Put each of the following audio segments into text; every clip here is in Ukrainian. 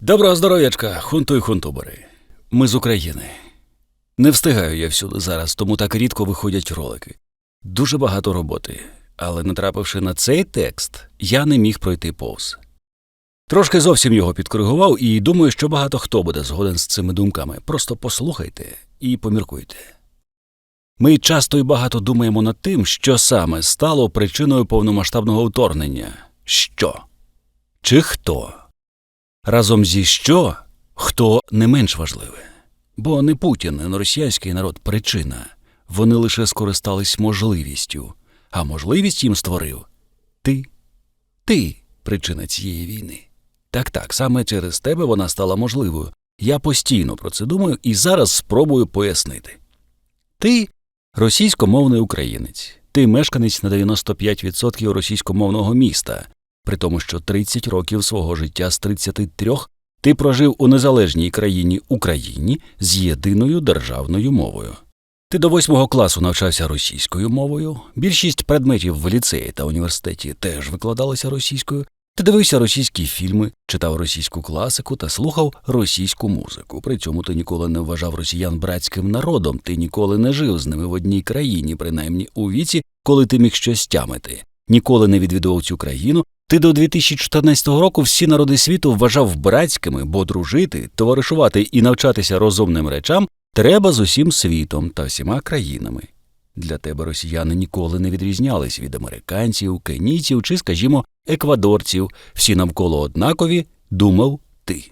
Доброго здоров'ячка, хунту і хунтубери. Ми з України. Не встигаю я всюди зараз, тому так рідко виходять ролики. Дуже багато роботи, але натрапивши на цей текст, я не міг пройти повз. Трошки зовсім його підкоригував і думаю, що багато хто буде згоден з цими думками. Просто послухайте і поміркуйте. Ми часто і багато думаємо над тим, що саме стало причиною повномасштабного вторгнення. Що? Чи хто? Разом зі що, хто не менш важливе. Бо не Путін, не російський народ причина. Вони лише скористались можливістю, а можливість їм створив ти. Ти причина цієї війни. Так так, саме через тебе вона стала можливою. Я постійно про це думаю і зараз спробую пояснити. Ти російськомовний українець, ти мешканець на 95% російськомовного міста, при тому, що 30 років свого життя з 33 ти прожив у незалежній країні Україні з єдиною державною мовою. Ти до восьмого класу навчався російською мовою, більшість предметів в ліцеї та університеті теж викладалися російською. Ти дивився російські фільми, читав російську класику та слухав російську музику. При цьому ти ніколи не вважав росіян братським народом, ти ніколи не жив з ними в одній країні, принаймні у віці, коли ти міг щось тямити. Ніколи не відвідував цю країну. Ти до 2014 року всі народи світу вважав братськими, бо дружити, товаришувати і навчатися розумним речам треба з усім світом та всіма країнами. Для тебе росіяни ніколи не відрізнялись від американців, кенійців чи, скажімо, еквадорців, всі навколо однакові, думав ти.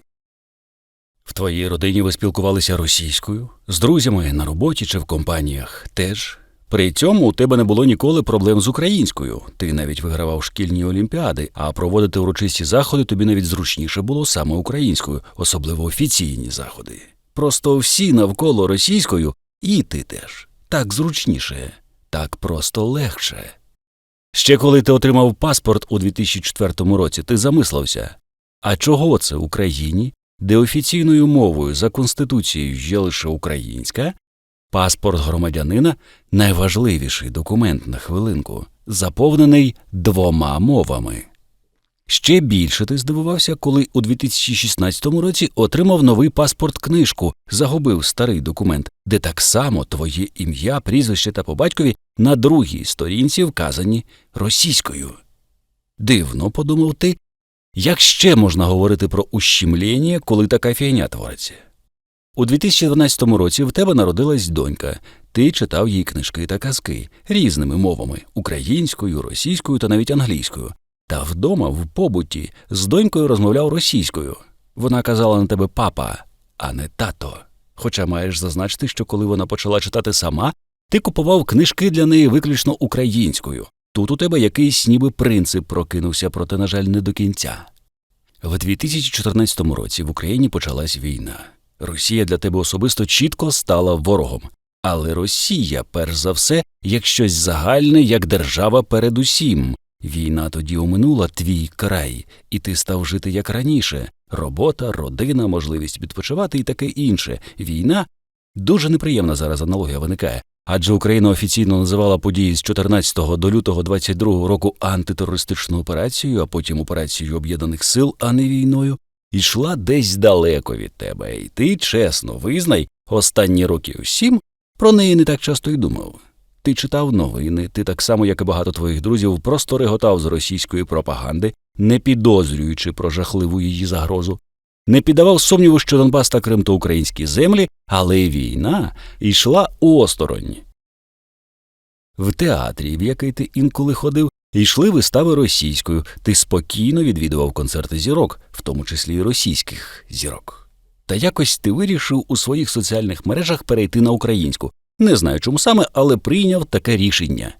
В твоїй родині ви спілкувалися російською, з друзями на роботі чи в компаніях теж. При цьому у тебе не було ніколи проблем з українською. Ти навіть вигравав шкільні олімпіади, а проводити урочисті заходи тобі навіть зручніше було саме українською, особливо офіційні заходи. Просто всі навколо російською, і ти теж. Так зручніше, так просто легше. Ще коли ти отримав паспорт у 2004 році, ти замислився, а чого це в Україні, де офіційною мовою за конституцією є лише українська, паспорт громадянина найважливіший документ на хвилинку, заповнений двома мовами. Ще більше ти здивувався, коли у 2016 році отримав новий паспорт книжку, загубив старий документ, де так само твоє ім'я, прізвище та по батькові на другій сторінці вказані російською. Дивно, подумав ти, як ще можна говорити про ущемлення, коли така фігня твориться? У 2012 році в тебе народилась донька. Ти читав їй книжки та казки різними мовами українською, російською та навіть англійською. Та вдома, в побуті, з донькою розмовляв російською. Вона казала на тебе папа, а не тато. Хоча маєш зазначити, що коли вона почала читати сама, ти купував книжки для неї виключно українською. Тут у тебе якийсь ніби принцип прокинувся, проте, на жаль, не до кінця. В 2014 році в Україні почалась війна. Росія для тебе особисто чітко стала ворогом. Але Росія, перш за все, як щось загальне, як держава передусім. Війна тоді оминула твій край, і ти став жити як раніше робота, родина, можливість відпочивати і таке інше. Війна дуже неприємна зараз аналогія виникає. Адже Україна офіційно називала події з 14 до лютого 22 року антитерористичною операцією, а потім операцією об'єднаних сил, а не війною, йшла десь далеко від тебе. І ти, чесно, визнай, останні років сім про неї не так часто й думав. Ти читав новини, ти так само, як і багато твоїх друзів, просто реготав з російської пропаганди, не підозрюючи про жахливу її загрозу, не піддавав сумніву, що Донбас та Крим то українські землі, але війна йшла осторонь. В театрі, в який ти інколи ходив, йшли вистави російською, ти спокійно відвідував концерти зірок, в тому числі й російських зірок. Та якось ти вирішив у своїх соціальних мережах перейти на українську. Не знаю чому саме, але прийняв таке рішення.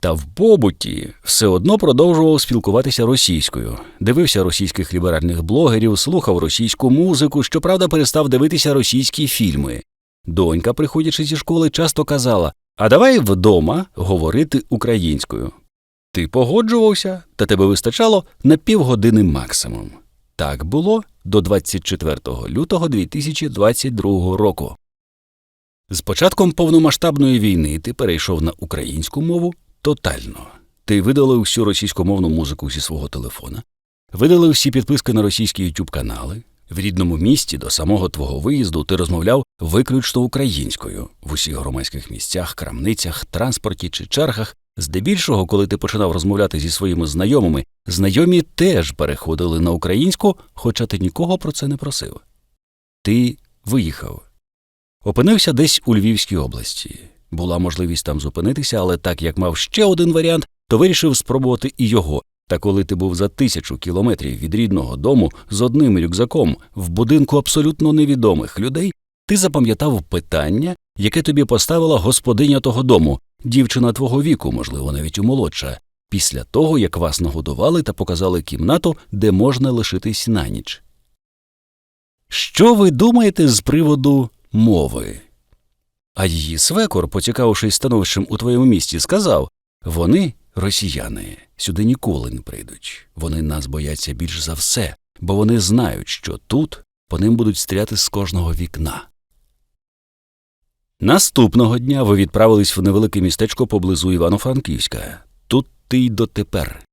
Та в побуті все одно продовжував спілкуватися російською, дивився російських ліберальних блогерів, слухав російську музику, щоправда, перестав дивитися російські фільми. Донька, приходячи зі школи, часто казала А давай вдома говорити українською. Ти погоджувався, та тебе вистачало на півгодини максимум. Так було до 24 лютого 2022 року. З початком повномасштабної війни ти перейшов на українську мову тотально. Ти видалив всю російськомовну музику зі свого телефона, видали всі підписки на російські youtube канали. В рідному місті до самого твого виїзду ти розмовляв виключно українською в усіх громадських місцях, крамницях, транспорті чи чергах. Здебільшого, коли ти починав розмовляти зі своїми знайомими, знайомі теж переходили на українську, хоча ти нікого про це не просив. Ти виїхав. Опинився десь у Львівській області. Була можливість там зупинитися, але так як мав ще один варіант, то вирішив спробувати і його. Та коли ти був за тисячу кілометрів від рідного дому з одним рюкзаком в будинку абсолютно невідомих людей, ти запам'ятав питання, яке тобі поставила господиня того дому, дівчина твого віку, можливо, навіть і молодша, після того, як вас нагодували та показали кімнату, де можна лишитись на ніч. Що ви думаєте з приводу мови? А її свекор, поцікавившись становищем у твоєму місті, сказав вони, росіяни, сюди ніколи не прийдуть. Вони нас бояться більш за все, бо вони знають, що тут по ним будуть стріляти з кожного вікна. Наступного дня ви відправились в невелике містечко поблизу Івано-Франківська. Тут ти й дотепер.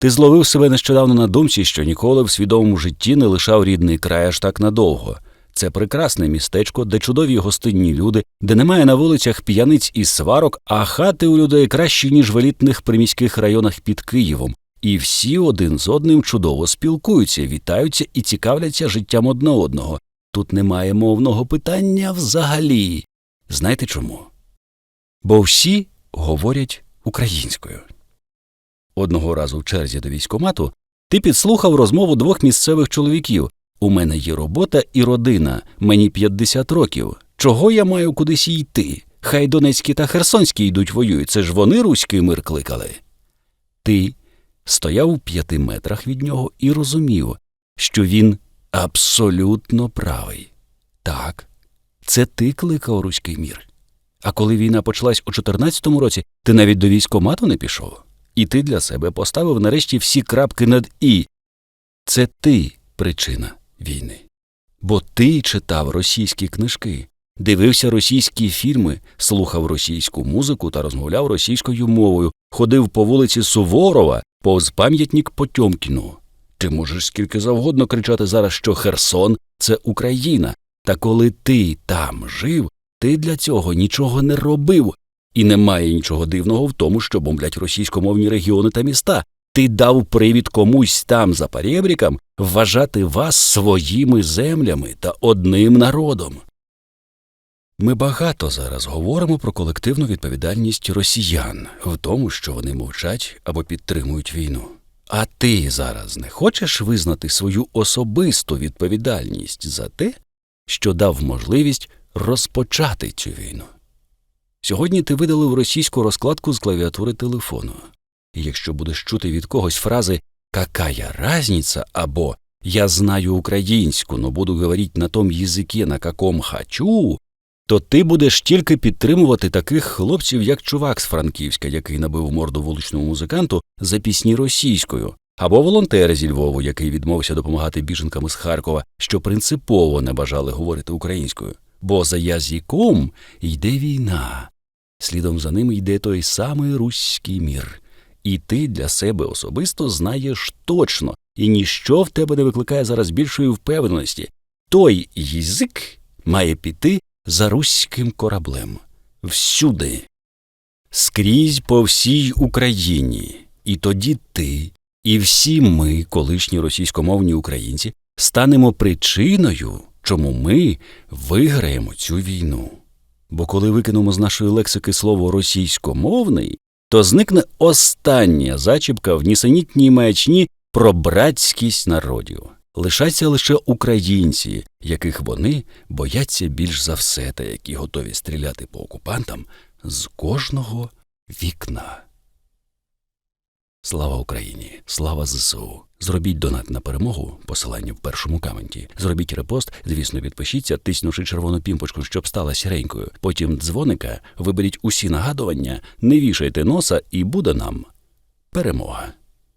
Ти зловив себе нещодавно на думці, що ніколи в свідомому житті не лишав рідний край аж так надовго. Це прекрасне містечко, де чудові гостинні люди, де немає на вулицях п'яниць і сварок, а хати у людей кращі, ніж в елітних приміських районах під Києвом, і всі один з одним чудово спілкуються, вітаються і цікавляться життям одне одного. Тут немає мовного питання взагалі. Знаєте чому? Бо всі говорять українською. Одного разу в черзі до військомату ти підслухав розмову двох місцевих чоловіків. У мене є робота і родина, мені 50 років. Чого я маю кудись йти? Хай Донецькі та Херсонські йдуть воюють, це ж вони руський мир кликали. Ти стояв у п'яти метрах від нього і розумів, що він абсолютно правий. Так, це ти кликав руський мір. А коли війна почалась у 14-му році, ти навіть до військомату не пішов. І ти для себе поставив нарешті всі крапки над І. Це ти причина війни. Бо ти читав російські книжки, дивився російські фільми, слухав російську музику та розмовляв російською мовою, ходив по вулиці Суворова повз пам'ятник Потьомкіну. Ти можеш скільки завгодно кричати зараз, що Херсон це Україна. Та коли ти там жив, ти для цього нічого не робив. І немає нічого дивного в тому, що бомблять російськомовні регіони та міста. Ти дав привід комусь там за перебрікам вважати вас своїми землями та одним народом. Ми багато зараз говоримо про колективну відповідальність росіян в тому, що вони мовчать або підтримують війну. А ти зараз не хочеш визнати свою особисту відповідальність за те, що дав можливість розпочати цю війну. Сьогодні ти видалив російську розкладку з клавіатури телефону. І якщо будеш чути від когось фрази «какая разница» або «я знаю українську, но буду говорить на том язикі, на каком хочу», то ти будеш тільки підтримувати таких хлопців, як чувак з Франківська, який набив морду вуличному музиканту за пісні російською, або волонтер зі Львову, який відмовився допомагати біженкам з Харкова, що принципово не бажали говорити українською. Бо за язиком йде війна, слідом за ним йде той самий руський мір. І ти для себе особисто знаєш точно, і ніщо в тебе не викликає зараз більшої впевненості. Той язик має піти за руським кораблем всюди, скрізь по всій Україні. І тоді ти і всі ми, колишні російськомовні українці, станемо причиною, чому ми виграємо цю війну. Бо коли викинемо з нашої лексики слово російськомовний, то зникне остання зачіпка в нісенітній маячні про братськість народів. Лишаться лише українці, яких вони бояться більш за все, та які готові стріляти по окупантам з кожного вікна. Слава Україні! Слава ЗСУ! Зробіть донат на перемогу, посилання в першому каменті. Зробіть репост, звісно, підпишіться, тиснувши червону пімпочку, щоб стала сіренькою. Потім дзвоника, виберіть усі нагадування, не вішайте носа, і буде нам перемога.